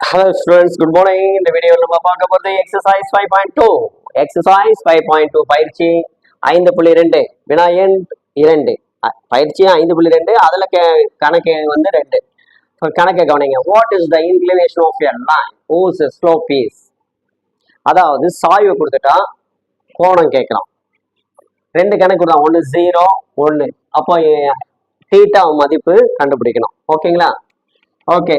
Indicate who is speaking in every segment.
Speaker 1: Hello students good morning இந்த வீடியோவில் நம்ம பார்க்க போகிறது exercise five point two exercise five point two பயிற்சி ஐந்து புள்ளி ரெண்டு. வினாயன் இரண்டு. பயிற்சி ஐந்து புள்ளி ரெண்டு. அதில் கணக்கு வந்து ரெண்டு. கணக்கை கவனிங்க. What is the inclination of your line whose slope is அதாவது சாய்வு கொடுத்துட்டா கோணம் கேட்கலாம். ரெண்டு கணக்கு தான் ஒன்று ஜீரோ ஒன்று அப்போ தீட்டா மதிப்பு கண்டுபிடிக்கணும். ஓகேங்களா ஓகே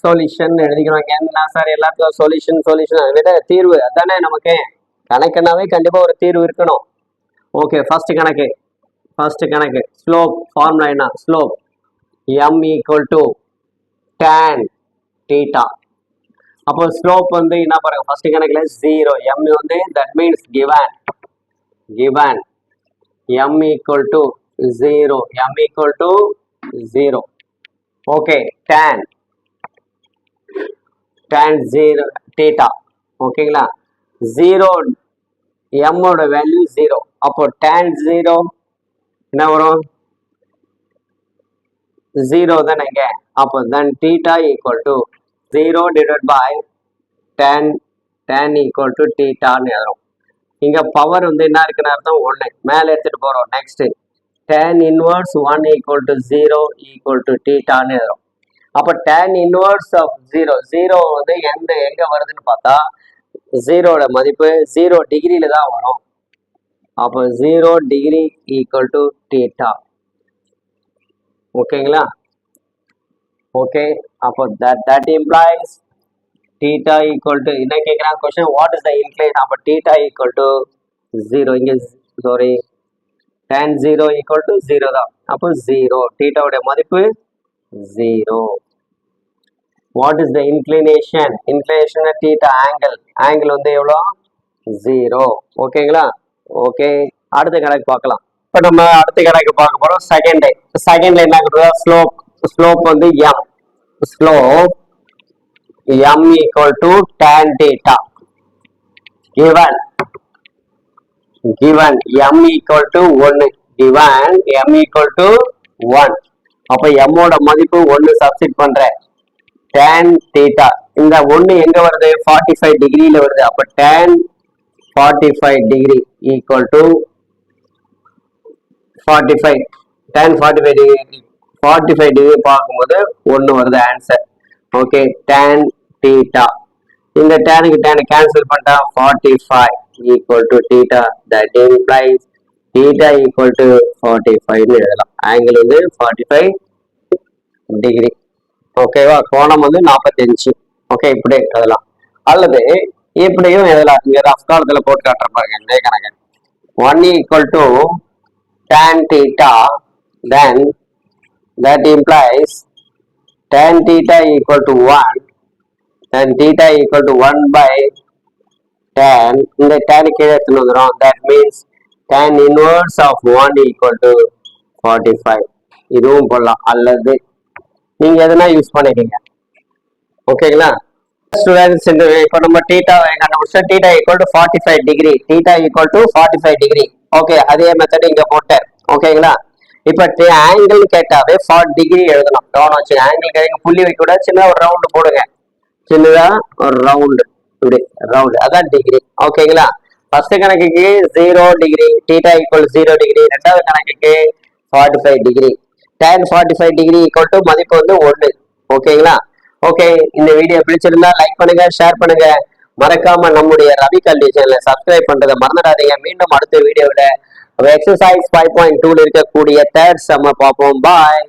Speaker 1: சொல்யூஷன் எழுதிக்கிறோம் என்ன சார் எல்லாத்துக்கும் சொல்யூஷன் சொல்யூஷன் விட தீர்வு. அதானே நமக்கு? கணக்குனாவே கண்டிப்பாக ஒரு தீர்வு இருக்கணும். ஓகே ஃபர்ஸ்ட் கணக்கு. ஃபர்ஸ்ட் கணக்கு. ஸ்லோப் ஃபார்முலா என்ன? Slope M equal to tan theta அப்போ ஸ்லோப் வந்து என்ன பாருங்க? ஃபர்ஸ்ட் கணக்குல ஜீரோ எம் வந்து that means given given. M equal to 0 m equal to 0 okay tan. Tan zero theta ஓகேங்களா ஜீரோ எம்மோட வேல்யூ ஜீரோ அப்போ டேன் ஜீரோ என்ன வரும்? ஜீரோ தானேங்க அப்போ then theta equal to zero divide by tan tan equal to டீட்டான்னு எழுதுறோம். இங்கே power வந்து என்ன இருக்குன்னு அர்த்தம்? ஒன்று மேலே எடுத்துகிட்டு போகிறோம் next tan inverse one equal to zero equal to டீட்டான்னு எழுதுறோம். அப்போ tan inverse of zero zero வந்து எந்த எங்க வருதுன்னு பார்த்தா ஜீரோட மதிப்பு ஜீரோ டிகிரியில தான் வரும். அப்போ zero degree equal to theta ஓகேங்களா ஓகே அப்போ that that implies theta equal to என்ன கேட்குறாங்க question what is the incline அப்போ டீட்டா ஈக்குவல் டு ஜீரோ இங்கே sorry tan zero equal to zero தான். அப்போ ஜீரோ டீட்டாவுடைய மதிப்பு zero what is the inclination inclination theta angle angle வந்து எவ்வளோ? ஜீரோ ஓகேங்களா ஓகே அடுத்த கணக்கு பார்க்கலாம். இப்போ நம்ம அடுத்த கணக்கு பார்க்க போகிறோம் செகண்ட் செகண்ட்ல என்ன கொடுத்தா? ஸ்லோப் ஸ்லோப் வந்து M slope M equal to tan theta. Given. Given m equal to 1 given m equal to 1 அப்ப m ஓட மதிப்பு 1 சப்ஸ்டிட் பண்றேன். Tan theta. இந்த ஒன்று எங்க வருது? ஃபார்ட்டி ஃபைவ் டிகிரியில் வருது. அப்ப tan 45 degree equal to forty five tan forty five degree 45 degree பார்க்கும்போது ஒன்று வருது ஆன்சர் ஓகே டேன் தீட்டா இந்த டேனுக்கு டேனை கேன்சல் பண்ணிட்டா forty five equal to theta that implies theta equal to forty ஃபைவ்னு எழுதலாம். ஆங்கிள் வந்து ஃபார்ட்டி ஃபைவ் டிகிரி ஓகேவா கோணம் வந்து நாற்பத்தஞ்சு ஓகே இப்படி எழுதலாம். அல்லது இப்படியும் எழுதலாம். இங்க ரஃப் போட்டு காட்டுற பாருங்க இதே கணக்கு. One equal to tan theta then that implies tan theta equal to 1 then theta equal to 1 by tan. இந்த tan கீழே எடுத்துன்னு வந்துடும் that means tan inverse of 1 equal to 45 இதுவும் போடலாம். அல்லது நீங்க எதனா யூஸ் பண்ணிக்கீங்க ஓகேங்களா ஸ்டூடெண்ட்ஸ் இந்த இப்போ நம்ம டீட்டா கண்டுபிடிச்சா theta equal to forty five degree theta equal to forty five degree okay அதே மெத்தட் இங்க போட்டேன். ஓகேங்களா இப்ப ஆங்கிள் கேட்டாவே ஃபார்ட்டி டிகிரி எழுதணும். கவனம் வச்சு ஆங்கிள் கேட்க புள்ளி வைக்க கூட சின்ன ஒரு ரவுண்டு போடுங்க. சின்னதா ஒரு ரவுண்டு இப்படி ரவுண்டு அதான் டிகிரி ஓகேங்களா ஃபர்ஸ்ட் கணக்குக்கு zero degree theta equal zero degree ரெண்டாவது கணக்குக்கு forty five degree tan forty five degree equal to மதிப்பு வந்து ஒன்று ஓகேங்களா ஓகே இந்த வீடியோ பிடிச்சிருந்தா லைக் பண்ணுங்க ஷேர் பண்ணுங்க. மறக்காம நம்முடைய ரவி கல்வி சேனலை சப்ஸ்கிரைப் பண்றதை மறந்துடாதீங்க. மீண்டும் அடுத்த வீடியோவில் எக்ஸசைஸ் ஃபைவ் பாயிண்ட் டூல இருக்கக்கூடிய தேர்ட் செம்ம பார்ப்போம். பாய்